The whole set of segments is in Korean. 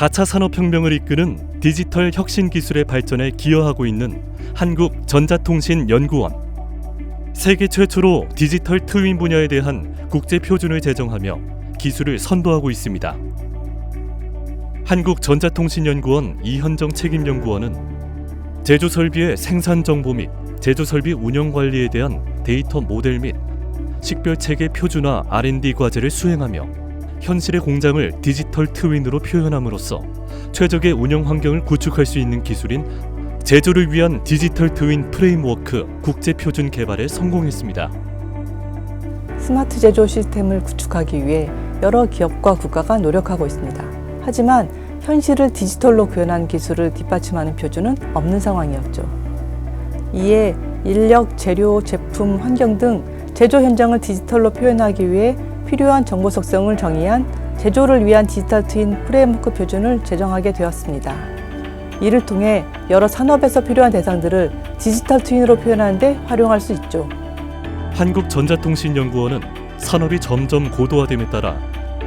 4차 산업혁명을 이끄는 디지털 혁신 기술의 발전에 기여하고 있는 한국 전자통신연구원. 세계 최초로 디지털 트윈 분야에 대한 국제 표준을 제정하며 기술을 선도하고 있습니다. 한국전자통신연구원 이현정 책임연구원은 제조 설비의 생산 정보 및 제조 설비 운영 관리에 대한 데이터 모델 및 식별 체계 표준화 R&D 과제를 수행하며 현실의 공장을 디지털 트윈으로 표현함으로써 최적의 운영 환경을 구축할 수 있는 기술인 제조를 위한 디지털 트윈 프레임워크 국제 표준 개발에 성공했습니다. 스마트 제조 시스템을 구축하기 위해 여러 기업과 국가가 노력하고 있습니다. 하지만 현실을 디지털로 구현한 기술을 뒷받침하는 표준은 없는 상황이었죠. 이에 인력, 재료, 제품, 환경 등 제조 현장을 디지털로 표현하기 위해 필요한 정보 속성을 정의한 제조를 위한 디지털 트윈 프레임워크 표준을 제정하게 되었습니다. 이를 통해 여러 산업에서 필요한 대상들을 디지털 트윈으로 표현하는 데 활용할 수 있죠. 한국전자통신연구원은 산업이 점점 고도화됨에 따라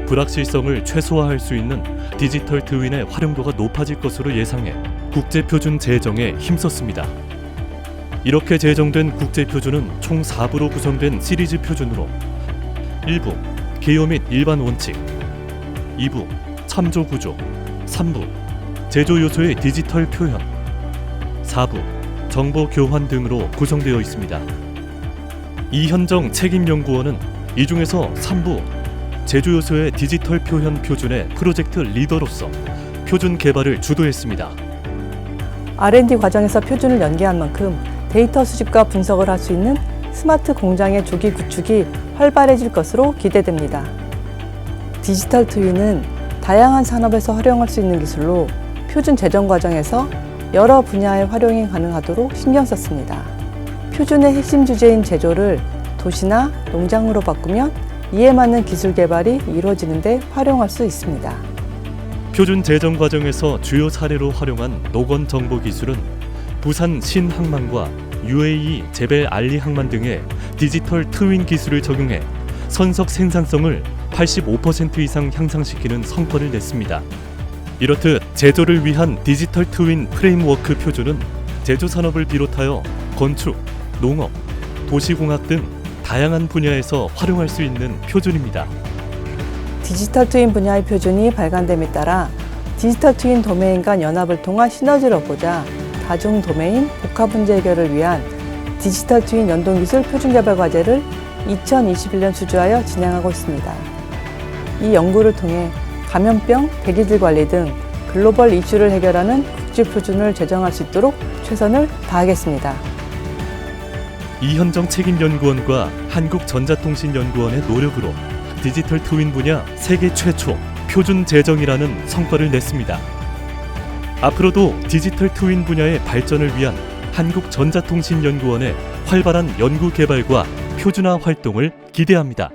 불확실성을 최소화할 수 있는 디지털 트윈의 활용도가 높아질 것으로 예상해 국제 표준 제정에 힘썼습니다. 이렇게 제정된 국제 표준은 총 4부로 구성된 시리즈 표준으로 1부 개요 및 일반 원칙 2부 참조 구조 3부 제조 요소의 디지털 표현 4부 정보 교환 등으로 구성되어 있습니다. 이현정 책임연구원은 이 중에서 3부 제조 요소의 디지털 표현 표준의 프로젝트 리더로서 표준 개발을 주도했습니다. R&D 과정에서 표준을 연계한 만큼 데이터 수집과 분석을 할 수 있는 스마트 공장의 조기 구축이 활발해질 것으로 기대됩니다. 디지털 트윈은 다양한 산업에서 활용할 수 있는 기술로 표준 제정 과정에서 여러 분야의 활용이 가능하도록 신경 썼습니다. 표준의 핵심 주제인 제조를 도시나 농장으로 바꾸면 이에 맞는 기술 개발이 이루어지는데 활용할 수 있습니다. 표준 제정 과정에서 주요 사례로 활용한 노건 정보 기술은 부산 신항만과 UAE 제벨 알리 항만 등의 디지털 트윈 기술을 적용해 선석 생산성을 85% 이상 향상시키는 성과를 냈습니다. 이렇듯 제조를 위한 디지털 트윈 프레임워크 표준은 제조 산업을 비롯하여 건축, 농업, 도시공학 등 다양한 분야에서 활용할 수 있는 표준입니다. 디지털 트윈 분야의 표준이 발간됨에 따라 디지털 트윈 도메인 간 연합을 통한 시너지를 얻고자 다중 도메인 복합 문제 해결을 위한 디지털 트윈 연동 기술 표준 개발 과제를 2021년 수주하여 진행하고 있습니다. 이 연구를 통해 감염병, 대기질 관리 등 글로벌 이슈를 해결하는 국제 표준을 제정할 수 있도록 최선을 다하겠습니다. 이현정 책임연구원과 한국전자통신연구원의 노력으로 디지털 트윈 분야 세계 최초 표준 제정이라는 성과를 냈습니다. 앞으로도 디지털 트윈 분야의 발전을 위한 한국전자통신연구원의 활발한 연구 개발과 표준화 활동을 기대합니다.